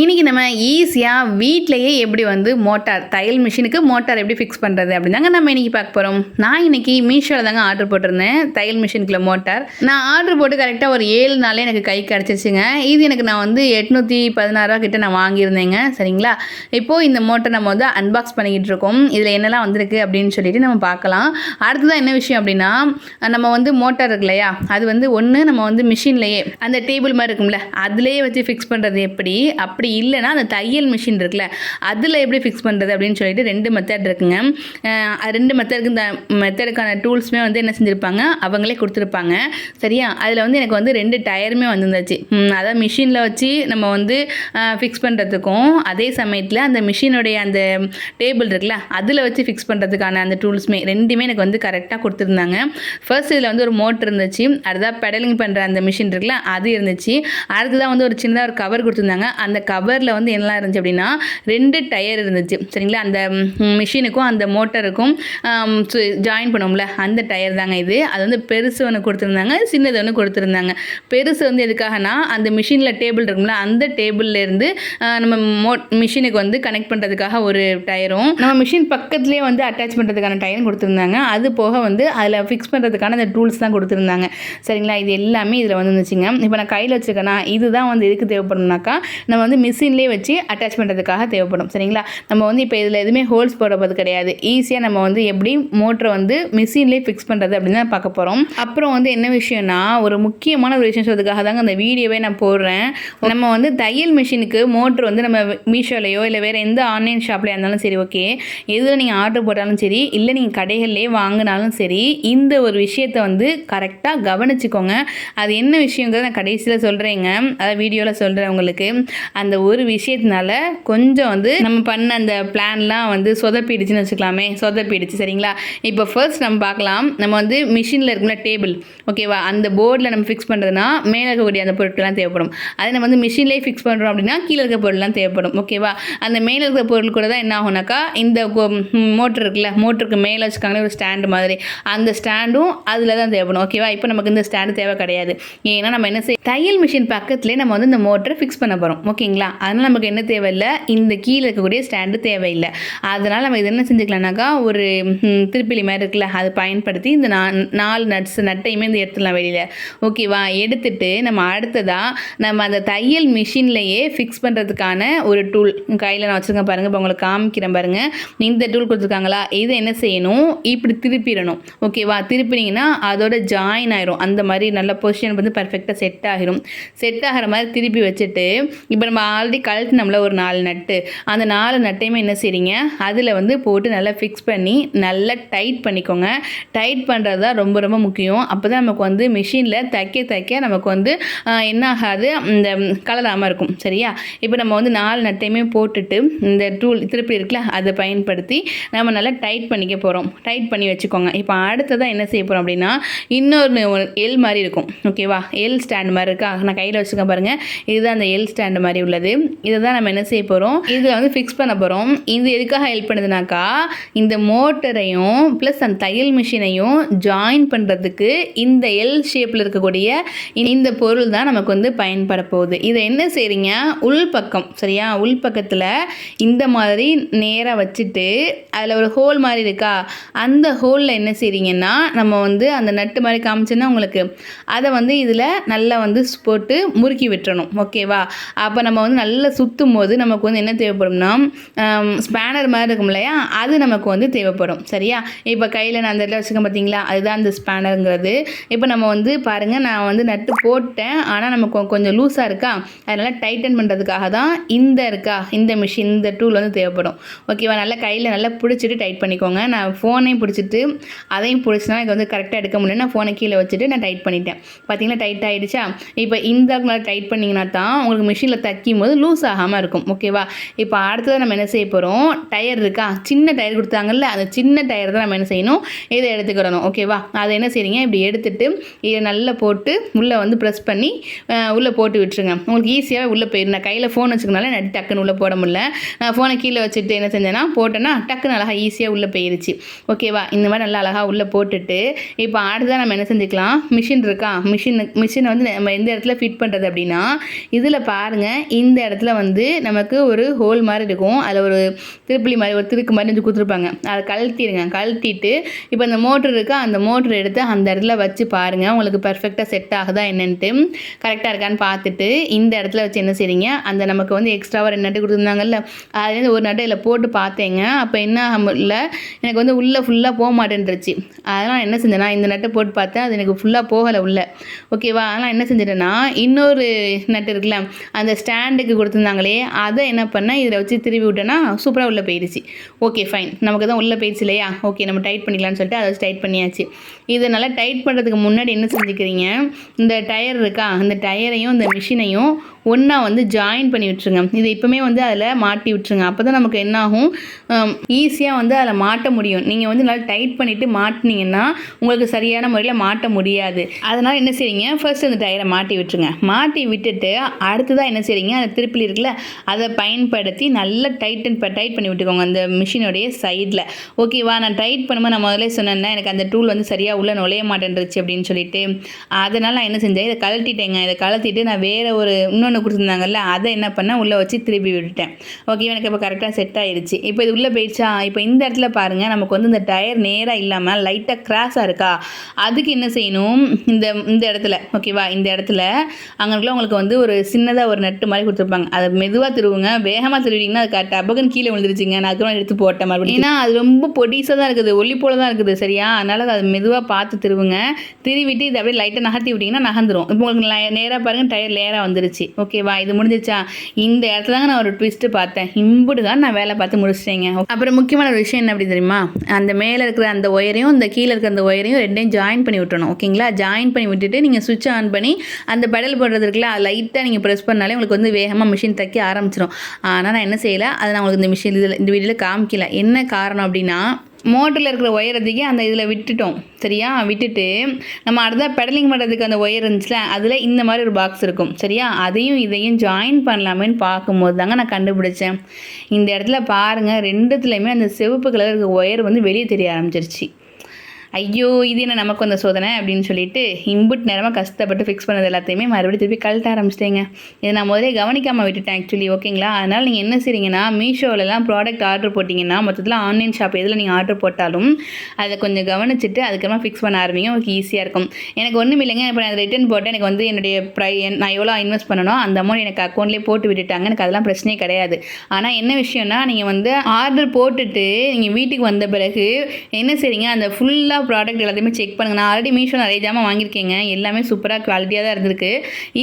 இன்றைக்கி நம்ம ஈஸியாக வீட்டிலையே எப்படி வந்து மோட்டார் தையல் மிஷினுக்கு மோட்டார் எப்படி ஃபிக்ஸ் பண்ணுறது அப்படிதாங்க நம்ம இன்றைக்கி பார்க்க போகிறோம் நான் இன்றைக்கி மீஷோவில் தாங்க ஆர்டர் போட்டிருந்தேன் தையல் மிஷினுக்குள்ள மோட்டார். நான் ஆர்டர் போட்டு கரெக்டாக ஒரு ஏழு நாளே எனக்கு கை கிடச்சிச்சுங்க. இது எனக்கு நான் வந்து எட்நூற்றி பதினாறுரூவா கிட்ட நான் வாங்கியிருந்தேங்க சரிங்களா? இப்போது இந்த மோட்டர் நம்ம வந்து அன்பாக்ஸ் பண்ணிக்கிட்டு இருக்கோம். இதில் என்னெல்லாம் வந்திருக்கு அப்படின்னு சொல்லிட்டு நம்ம பார்க்கலாம். அடுத்ததான் என்ன விஷயம் அப்படின்னா நம்ம வந்து மோட்டார் இருக்கு இல்லையா? அது வந்து ஒன்று நம்ம வந்து மிஷின்லேயே அந்த டேபிள் மாதிரி இருக்கும்ல அதுலேயே வச்சு ஃபிக்ஸ் பண்ணுறது எப்படி? அப்படி அப்படி இல்லைன்னா அந்த தையல் மிஷின் இருக்குல்ல அதில் எப்படி ஃபிக்ஸ் பண்ணுறது அப்படின்னு சொல்லிட்டு ரெண்டு மெத்தட் இருக்குங்க. ரெண்டு மெத்தடுக்கு இந்த மெத்தடுக்கான டூல்ஸுமே வந்து என்ன செஞ்சுருப்பாங்க? அவங்களே கொடுத்துருப்பாங்க. சரியா? அதில் வந்து எனக்கு வந்து ரெண்டு டயருமே வந்துருந்துச்சு. அதாவது அதான் மிஷினில் வச்சு நம்ம வந்து ஃபிக்ஸ் பண்ணுறதுக்கும் அதே சமயத்தில் அந்த மிஷினுடைய அந்த டேபிள் இருக்குல்ல அதில் வச்சு ஃபிக்ஸ் பண்ணுறதுக்கான அந்த டூல்ஸுமே ரெண்டுமே எனக்கு வந்து கரெக்டாக கொடுத்துருந்தாங்க. ஃபர்ஸ்ட் இதில் வந்து ஒரு மோட்டர் இருந்துச்சு. அடுத்ததாக பெடலிங் பண்ணுற அந்த மிஷின் இருக்குல்ல அது இருந்துச்சு. அடுத்ததாக வந்து ஒரு சின்னதாக ஒரு கவர் கொடுத்துருந்தாங்க. அந்த கவரில் வந்து என்னலாம் இருந்துச்சு அப்படின்னா ரெண்டு டயர் இருந்துச்சு. சரிங்களா? அந்த மிஷினுக்கும் அந்த மோட்டருக்கும் ஜாயின் பண்ணுவோம்ல அந்த டயர் தாங்க இது. அது வந்து பெருசு ஒன்று கொடுத்துருந்தாங்க சின்னது ஒன்று கொடுத்துருந்தாங்க. பெருசு வந்து எதுக்காகனா அந்த மிஷினில் டேபிள் இருக்கும்ல அந்த டேபிள்லேருந்து நம்ம மோ மிஷினுக்கு வந்து கனெக்ட் பண்ணுறதுக்காக ஒரு டயரும் நம்ம மிஷின் பக்கத்துலேயே வந்து அட்டாச் பண்ணுறதுக்கான டயரும் கொடுத்துருந்தாங்க. அது போக வந்து அதில் ஃபிக்ஸ் பண்ணுறதுக்கான அந்த டூல்ஸ் தான் கொடுத்துருந்தாங்க. சரிங்களா? இது எல்லாமே இதில் வந்து இருந்துச்சுங்க இப்போ நான் கையில் வச்சுருக்கேன்னா இதுதான் வந்து எதுக்கு தேவைப்படும்னாக்கா நம்ம வந்து மிஷின்லேயே வச்சு அட்டாச் பண்ணுறதுக்காக தேவைப்படும். சரிங்களா? நம்ம வந்து இப்போ இதில் எதுவுமே ஹோல்ஸ் போடுறது கிடையாது. ஈஸியாக நம்ம வந்து எப்படி மோட்டரை வந்து மிஷின்லேயே ஃபிக்ஸ் பண்ணுறது அப்படின்னு தான் பார்க்க போகிறோம் அப்புறம் வந்து என்ன விஷயம்னா ஒரு முக்கியமான ஒரு விஷயம் சொல்றதுக்காக தாங்க அந்த வீடியோவே நான் போடுறேன். நம்ம வந்து தையல் மிஷினுக்கு மோட்ரு வந்து நம்ம மீஷோலையோ இல்லை வேறு எந்த ஆன்லைன் ஷாப்லையாக இருந்தாலும் சரி ஓகே எதில் நீங்கள் ஆர்டர் போட்டாலும் சரி இல்லை நீங்கள் கடைகள்லேயே வாங்கினாலும் சரி இந்த ஒரு விஷயத்தை வந்து கரெக்டாக கவனிச்சுக்கோங்க. அது என்ன விஷயங்கிறத நான் கடைசியில் சொல்கிறேங்க அதாவது வீடியோவில் சொல்கிறேன் உங்களுக்கு. அந்த அந்த ஒரு விஷயத்தினால கொஞ்சம் வந்து நம்ம பண்ண அந்த பிளான்லாம் வந்து சொதப்பிடுச்சுன்னு வச்சுக்கலாமே. சொதப்பிடுச்சு சரிங்களா? இப்போ ஃபர்ஸ்ட் நம்ம பார்க்கலாம். நம்ம வந்து மிஷினில் இருக்கும்ல டேபிள் ஓகேவா அந்த போர்டில் நம்ம ஃபிக்ஸ் பண்ணுறதுனா மேலே இருக்கக்கூடிய அந்த பொருட்கள்லாம் தேவைப்படும். அதே நம்ம வந்து மிஷின்லேயே ஃபிக்ஸ் பண்ணுறோம் அப்படின்னா கீழே இருக்க பொருள்லாம் தேவைப்படும் ஓகேவா அந்த மேலே இருக்கிற பொருள் கூட தான் என்ன ஆகும்னாக்கா இந்த மோட்டர் இருக்குல்ல மோட்டருக்கு மேலே வச்சுக்காங்களே ஒரு ஸ்டாண்டு மாதிரி. அந்த ஸ்டாண்டும் அதில் தான் தேவைப்படும் ஓகேவா இப்போ நமக்கு இந்த ஸ்டாண்டு தேவை கிடையாது. ஏன்னா நம்ம என்ன செய்ய தையல் மிஷின் பக்கத்துலேயே நம்ம வந்து இந்த மோட்டரை ஃபிக்ஸ் பண்ண போகிறோம் சரிங்களா? அதனால் நமக்கு என்ன தேவையில்லை? இந்த கீழே இருக்கக்கூடிய ஸ்டாண்டு தேவையில்லை. அதனால் நம்ம இது என்ன செஞ்சுக்கலாம்னாக்கா ஒரு திருப்பிலி மாதிரி இருக்குல்ல அதை பயன்படுத்தி இந்த நா- நாலு நட்ஸ் நட்டையுமே இந்த எடுத்துடலாம் வெளியில். ஓகேவா எடுத்துட்டு நம்ம அடுத்ததாக நம்ம அந்த தையல் மிஷின்லேயே ஃபிக்ஸ் பண்ணுறதுக்கான ஒரு டூல் கையில் நான் வச்சுருக்கேன் பாருங்கள் இப்போ உங்களுக்கு காமிக்கிறேன் பாருங்கள் இந்த டூல் கொடுத்துருக்காங்களா? இதை என்ன செய்யணும்? இப்படி திருப்பிடணும். ஓகேவா திருப்பினீங்கன்னா அதோட ஜாயின் ஆயிரும். அந்த மாதிரி நல்ல பொசிஷன் வந்து பர்ஃபெக்டாக செட் ஆகிரும் செட் ஆகிற மாதிரி திருப்பி வச்சுட்டு இப்போ நம்ம ஆல்ரெடி கழட்டினோம்ல ஒரு நாலு நட்டு அந்த நாலு நட்டையுமே என்ன செய்றீங்க? அதில் வந்து போட்டு நல்லா ஃபிக்ஸ் பண்ணி நல்லா டைட் பண்ணிக்கோங்க. டைட் பண்ணுறது தான் ரொம்ப ரொம்ப முக்கியம். அப்போ தான் நமக்கு வந்து மிஷினில் தைக்க தைக்க நமக்கு வந்து என்ன ஆகாது? இந்த கலராமல் இருக்கும். சரியா? இப்போ நம்ம வந்து நாலு நட்டையுமே போட்டுட்டு இந்த டூல் திருப்பி இருக்குல்ல அதை பயன்படுத்தி நம்ம நல்லா டைட் பண்ணிக்க போகிறோம் டைட் பண்ணி வச்சுக்கோங்க. இப்போ அடுத்ததாக என்ன செய்ய போகிறோம் அப்படின்னா இன்னொரு எல் மாதிரி இருக்கும். ஓகேவா எல் ஸ்டாண்ட் மாதிரி இருக்கா? நான் கையில் வச்சுக்க பாருங்கள் இதுதான் அந்த எல் ஸ்டாண்டு மாதிரி உள்ளது. இதை தான் நம்ம என்ன செய்ய போகிறோம் இதில் வந்து ஃபிக்ஸ் பண்ண போகிறோம் இது எதுக்காக ஹெல்ப் பண்ணுதுனாக்கா இந்த மோட்டரையும் ப்ளஸ் அந்த தையல் மிஷினையும் ஜாயின் பண்ணுறதுக்கு இந்த எல் ஷேப்பில் இருக்கக்கூடிய இந்த பொருள் தான் நமக்கு வந்து பயன்பட போகுது. இதை என்ன செய்கிறீங்க உள் பக்கம் சரியா? உள் பக்கத்தில் இந்த மாதிரி நேராக வச்சுட்டு அதில் ஒரு ஹோல் மாதிரி இருக்கா? அந்த ஹோலில் என்ன செய்கிறீங்கன்னா நம்ம வந்து அந்த நட்டு மாதிரி காமிச்சோன்னா உங்களுக்கு அதை வந்து இதில் நல்லா வந்து போட்டு முறுக்கி விட்டுறணும். ஓகேவா அப்போ நம்ம வந்து நல்லா சுற்றும் போது நமக்கு வந்து என்ன தேவைப்படும்னா ஸ்பேனர் மாதிரி இருக்கும் இல்லையா? அது நமக்கு வந்து தேவைப்படும். சரியா? இப்போ கையில் நான் அந்த இடத்துல வச்சுக்கேன் பார்த்தீங்களா அதுதான் அந்த ஸ்பேனருங்கிறது இப்போ நம்ம வந்து பாருங்கள் நான் வந்து நட்டு போட்டேன். ஆனால் நமக்கு கொ- கொஞ்சம் லூஸாக இருக்கா? அதனால் டைட்டன் பண்ணுறதுக்காக தான் இந்த இருக்கா? இந்த மிஷின் இந்த டூல் வந்து தேவைப்படும். ஓகேவா நல்லா கையில் நல்லா பிடிச்சிட்டு டைட் பண்ணிக்கோங்க. நான் ஃபோனையும் பிடிச்சிட்டு அதையும் பிடிச்சினா எனக்கு வந்து கரெக்டாக எடுக்க முடியல நான் ஃபோனை கீழே வச்சுட்டு நான் டைட் பண்ணிட்டேன். பார்த்தீங்களா டைட் ஆகிடுச்சா இப்போ இந்த டைட் பண்ணிங்கன்னா தான் உங்களுக்கு மிஷினில் தக்கி தைக்கும் போது லூஸ் ஆகாமல் இருக்கும் ஓகேவா இப்போ அடுத்தது நம்ம என்ன செய்ய போகிறோம் டயர் இருக்கா? சின்ன டயர் கொடுத்தாங்கல்ல அந்த சின்ன டயர் தான் நம்ம என்ன செய்யணும்? இதை எடுத்துக்கிறணும் ஓகேவா அதை என்ன செய்றீங்க? இப்படி எடுத்துட்டு இதை நல்லா போட்டு உள்ளே வந்து ப்ரெஸ் பண்ணி உள்ளே போட்டு விட்டுருங்க. உங்களுக்கு ஈஸியாக உள்ளே போயிடும் நான் கையில் ஃபோன் வச்சுக்கனால நட்டு டக்குன்னு உள்ளே போட முடியல. நான் ஃபோனை கீழே வச்சுட்டு என்ன செஞ்சேன்னா போட்டேன்னா டக்குன்னு அழகாக ஈஸியாக உள்ளே போயிருச்சு. ஓகேவா இந்த மாதிரி நல்லா அழகாக உள்ளே போட்டுட்டு இப்போ அடுத்ததாக நம்ம என்ன செஞ்சுக்கலாம்? மிஷின் இருக்கா? மிஷின் மிஷினை வந்து நம்ம எந்த இடத்துல ஃபிட் பண்ணுறது அப்படின்னா இதில் பாருங்கள் இந்த இடத்துல வந்து நமக்கு ஒரு ஹோல் மாதிரி இருக்கும். அதில் ஒரு திருப்புளி மாதிரி ஒரு திருக்கு மாதிரி வந்து கொடுத்துருப்பாங்க. அதை கழட்டிடுங்க. கழட்டிட்டு இப்போ அந்த மோட்ரு இருக்கா? அந்த மோட்ரு எடுத்து அந்த இடத்துல வச்சு பாருங்கள் உங்களுக்கு பர்ஃபெக்டாக செட் ஆகுதா என்னென்ட்டு. கரெக்டாக இருக்கான்னு பார்த்துட்டு இந்த இடத்துல வச்சு என்ன செய்றீங்க? அந்த நமக்கு வந்து எக்ஸ்ட்ராவாக ரெண்டு நட்டு கொடுத்துருந்தாங்கல்ல அதுலேருந்து ஒரு நட்டு இதில் போட்டு பார்த்தேங்க. அப்போ என்ன இல்லை எனக்கு வந்து உள்ளே ஃபுல்லாக போக மாட்டேன்ருச்சு அதனால் என்ன செஞ்சேன்னா இந்த நட்டை போட்டு பார்த்தேன். அது எனக்கு ஃபுல்லாக போகலை உள்ளே. ஓகேவா அதனால் என்ன செஞ்சிட்டேன்னா இன்னொரு நட்டு இருக்குல்ல அந்த ஸ்டாண்ட் ஹேண்டுக்கு கொடுத்துருந்தாங்களே அதை என்ன பண்ணேன் இதில் வச்சு திருவி விட்டேன்னா சூப்பராக உள்ளே போயிடுச்சு. ஓகே ஃபைன் நமக்கு தான் உள்ளே போயிடுச்சு இல்லையா? ஓகே நம்ம டைட் பண்ணிக்கலாம்னு சொல்லிட்டு அதை வச்சு டைட் பண்ணியாச்சு. இதை நல்லா டைட் பண்ணுறதுக்கு முன்னாடி என்ன செஞ்சுக்கிறீங்க இந்த டயர் இருக்கா அந்த டயரையும் இந்த மிஷினையும் ஒன்றா வந்து ஜாயின் பண்ணி விட்டுருங்க. இதை இப்போமே வந்து அதில் மாட்டி விட்டுருங்க. அப்போ தான் நமக்கு என்னாகும் ஈஸியாக வந்து அதில் மாட்ட முடியும். நீங்கள் வந்து நல்லா டைட் பண்ணிவிட்டு மாட்டினீங்கன்னா உங்களுக்கு சரியான முறையில் மாட்ட முடியாது. அதனால் என்ன செய்றீங்க? ஃபர்ஸ்ட் அந்த டயரை மாட்டி விட்டுருங்க. மாட்டி விட்டுட்டு அடுத்ததாக என்ன செய்றீங்க? திருப்பிலி இருக்குல்ல அதை பயன்படுத்தி நல்லா டைட்டன் டைட் பண்ணி விட்டுக்கோங்க அந்த மிஷினுடைய சைடில் ஓகேவா நான் டைட் பண்ணும்போது நான் முதல்ல சொன்னேன்னா எனக்கு அந்த டூல் வந்து சரியாக உள்ளே நுழைய மாட்டேன்ருச்சு அப்படின்னு சொல்லிட்டு. அதனால் நான் என்ன செஞ்சேன் இதை கழட்டிட்டேங்க. இதை கழட்டிட்டு நான் வேறு ஒரு இன்னொன்று கொடுத்துருந்தாங்கல்ல அதை என்ன பண்ணேன் உள்ளே வச்சு திருப்பி விட்டுட்டேன். ஓகே எனக்கு இப்போ கரெக்டாக செட் ஆயிடுச்சு இப்போ இது உள்ளே போயிடுச்சா? இப்போ இந்த இடத்துல பாருங்கள் நமக்கு வந்து இந்த டயர் நேராக இல்லாமல் லைட்டாக கிராஸாக இருக்கா? அதுக்கு என்ன செய்யணும்? இந்த இந்த இடத்துல ஓகேவா இந்த இடத்துல அங்கே உங்களுக்கு வந்து ஒரு சின்னதாக ஒரு நட்டு மாதிரி கொடுத்துருப்பாங்க. அதை மெதுவாக திருவுங்க. வேகமாக திருவிட்டிங்கன்னா அது கரெக்டாக டபக்குன்னு கீழே விழுந்துருச்சுங்க. நான் அதுக்கப்புறம் எடுத்து போட்டேன் மறுபடியும். ஏன்னா அது ரொம்ப பொடிசாக தான் இருக்குது. ஒல்லி போல தான் இருக்குது சரியா? அதனால் அது மெதுவாக பார்த்து திருவுங்க. திருவிட்டு இதை அப்படியே லைட்டாக நகர்த்தி விட்டிங்கன்னா நகர்ந்துரும். இப்போ உங்களுக்கு நேராக பாருங்கள் டயர் லேராக வந்துருச்சு. ஓகேவா இது முடிஞ்சிச்சா இந்த இடத்துல தாங்க நான் ஒரு ட்விஸ்ட்டு பார்த்தேன். இம்புட்டு தான் நான் வேலை பார்த்து முடிச்சிட்டேங்க. அப்புறம் முக்கியமான ஒரு விஷயம் என்ன அப்படி தெரியுமா? அந்த மேலே இருக்கிற அந்த ஒயரையும் இந்த கீழே இருக்கிற அந்த ஒயரையும் ரெண்டையும் ஜாயின் பண்ணி விட்டணும் ஓகேங்களா ஜாயின் பண்ணி விட்டுட்டு நீங்கள் சுவிட்ச் ஆன் பண்ணி அந்த பெடல் போடுறது இருக்குல்ல லைட்டாக நீங்கள் ப்ரெஸ் பண்ணாலே உங்களுக்கு வந்து வேகமாக மிஷின் தைக்க ஆரம்பிச்சிடும் ஆனால் நான் என்ன செய்யலை? அதை நான் உங்களுக்கு இந்த மிஷின் இதில் இந்த வீடியோவில் காமிக்கல. என்ன காரணம் அப்படின்னா மோட்டரில் இருக்கிற ஒயரத்துக்கே அந்த இதில் விட்டுட்டோம். சரியா? விட்டுட்டு நம்ம அடுத்த பெடலிங் பண்ணுறதுக்கு அந்த ஒயர் இருந்துச்சுல அதில் இந்த மாதிரி ஒரு பாக்ஸ் இருக்கும். சரியா? அதையும் இதையும் ஜாயின் பண்ணலாமேன்னு பார்க்கும்போது தாங்க நான் கண்டுபிடிச்சேன். இந்த இடத்துல பாருங்கள் ரெண்டுத்துலேயுமே அந்த சிவப்பு கலர் ஒயர் வந்து வெளியே தெரிய ஆரம்பிச்சிருச்சு. ஐயோ இது என்ன நமக்கு வந்த சோதனை அப்படின்னு சொல்லிட்டு இம்புட் நேரமாக கஷ்டப்பட்டு ஃபிக்ஸ் பண்ணது எல்லாத்தையுமே மறுபடியும் திருப்பி கழட்ட ஆரம்பிச்சிட்டேங்க. இதை நான் முதலே கவனிக்காமல் விட்டுட்டேன் ஆக்சுவலி ஓகேங்களா அதனால் நீங்கள் என்ன செய்றீங்கன்னா மீஷோவிலலாம் ப்ராடக்ட் ஆர்டர் போட்டிங்கன்னா மொத்தத்தில் ஆன்லைன் ஷாப் எதில் நீங்கள் ஆர்டர் போட்டாலும் அதை கொஞ்சம் கவனிச்சுட்டு அதுக்கப்புறமா ஃபிக்ஸ் பண்ண ஆரம்பிங்க உங்களுக்கு ஈஸியாக இருக்கும். எனக்கு ஒன்றும் இல்லைங்க. இப்போ நான் ரிட்டன் போட்டேன். எனக்கு வந்து என்னுடைய ப்ரை நான் எவ்வளோ இன்வெஸ்ட் பண்ணணும் அந்த அமௌண்ட் எனக்கு அக்கௌண்ட்லேயே போட்டு விட்டுட்டாங்க. எனக்கு அதெல்லாம் பிரச்சனையே கிடையாது. ஆனால் என்ன விஷயம்னா நீங்கள் வந்து ஆர்டர் போட்டுட்டு நீங்கள் வீட்டுக்கு வந்த பிறகு என்ன செய்றீங்க? அந்த ஃபுல்லாக ப்ராடக்ட் எல்லாத்தையுமே செக் பண்ணுங்கள் நான் ஆல்ரெடி மீஷோ நிறைய ஜாமான் வாங்கியிருக்கேங்க. எல்லாமே சூப்பராக குவாலிட்டியாக தான் இருந்திருக்கு.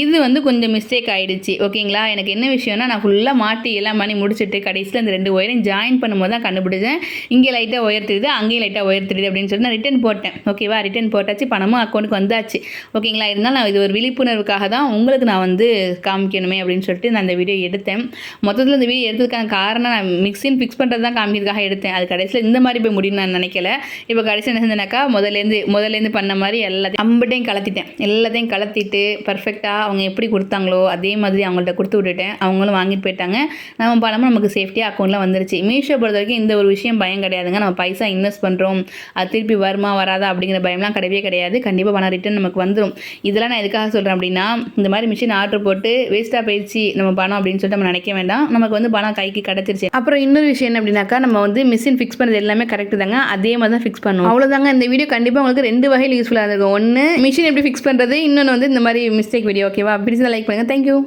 இது வந்து கொஞ்சம் மிஸ்டேக் ஆகிடுச்சு ஓகேங்களா எனக்கு என்ன விஷயம்னா நான் ஃபுல்லாக மாட்டி எல்லாம் பண்ணி முடிச்சுட்டு கடைசியில் அந்த ரெண்டு ஒயரையும் ஜாயின் பண்ணும்போது தான் கண்டுபிடிச்சேன். இங்கே லைட்டாக ஒயர் தெரியுது அங்கேயும் லைட்டாக ஒயர் தெரியுது அப்படின்னு சொல்லி நான் ரிட்டன் போட்டேன். ஓகேவா ரிட்டன் போட்டாச்சு. பணமும் அக்கௌண்ட்டுக்கு வந்தாச்சு. ஓகேங்களா இருந்தாலும் நான் இது ஒரு விழிப்புணர்வுக்காக தான் உங்களுக்கு நான் வந்து காமிக்கணுமே அப்படின்னு சொல்லிட்டு நான் அந்த வீடியோ எடுத்தேன். மொத்தத்தில் இந்த வீடியோ எடுத்ததுக்கான காரணம் நான் மிக்சின் ஃபிக்ஸ் பண்ணுறது தான் காமிக்கிறதுக்காக எடுத்தேன். அது கடைசியில் இந்த மாதிரி போய் முடியும்னு நான் நினைக்கல. இப்போ கடைசியில் என்ன செஞ்சேனாக்கா முதலேருந்து முதலேருந்து பண்ண மாதிரி எல்லாத்தையும் அம்பிட்டையும் கலத்திட்டேன். எல்லாத்தையும் கலத்திட்டு பர்ஃபெக்டாக அவங்க எப்படி கொடுத்தாங்களோ அதே மாதிரி அவங்கள்ட்ட கொடுத்து விட்டுட்டேன். அவங்களும் வாங்கிட்டு போயிட்டாங்க. நம்ம பணமும் நமக்கு சேஃப்டியாக அக்கௌண்ட்டில் வந்துருச்சு. மீஷோ பொறுத்த வரைக்கும் இந்த ஒரு விஷயம் பயம் கிடையாதுங்க. நம்ம பைசா இன்வெஸ்ட் பண்ணுறோம் அது திருப்பி வருமா வராதா அப்படிங்கிற பயம்லாம் கிடையவே கிடையாது. கண்டிப்பாக பணம் ரிட்டர்ன் நமக்கு வந்துடும் இதெல்லாம் நான் எதுக்காக சொல்கிறேன் அப்படின்னா இந்த மாதிரி மிஷின் ஆர்டர் போட்டு வேஸ்ட்டாக போயிடுச்சு நம்ம பணம் அப்படின்னு சொல்லிட்டு நம்ம நினைக்க வேண்டாம். நமக்கு வந்து பணம் கைக்கு கிடச்சிருச்சு. அப்புறம் இன்னொரு விஷயம் என்ன அப்படின்னாக்கா நம்ம வந்து மிஷின் ஃபிக்ஸ் பண்ணுறது எல்லாமே கரெக்ட் தாங்க. அதே மாதிரி தான் ஃபிக்ஸ் பண்ணுவோம். அவ்வளோதாங்க இந்த வீடியோ கண்டிப்பாக உங்களுக்கு ரெண்டு வகையில் யூஸ்ஃபுல்லாக இருக்கும் ஒன்று மிஷின் எப்படி ஃபிக்ஸ் பண்ணுறது இன்னொன்று வந்து இந்த மாதிரி மிஸ்டேக் வீடியோ ஓகேவா பிடிச்சதை லைக் பண்ணுங்கள் தேங்க்யூ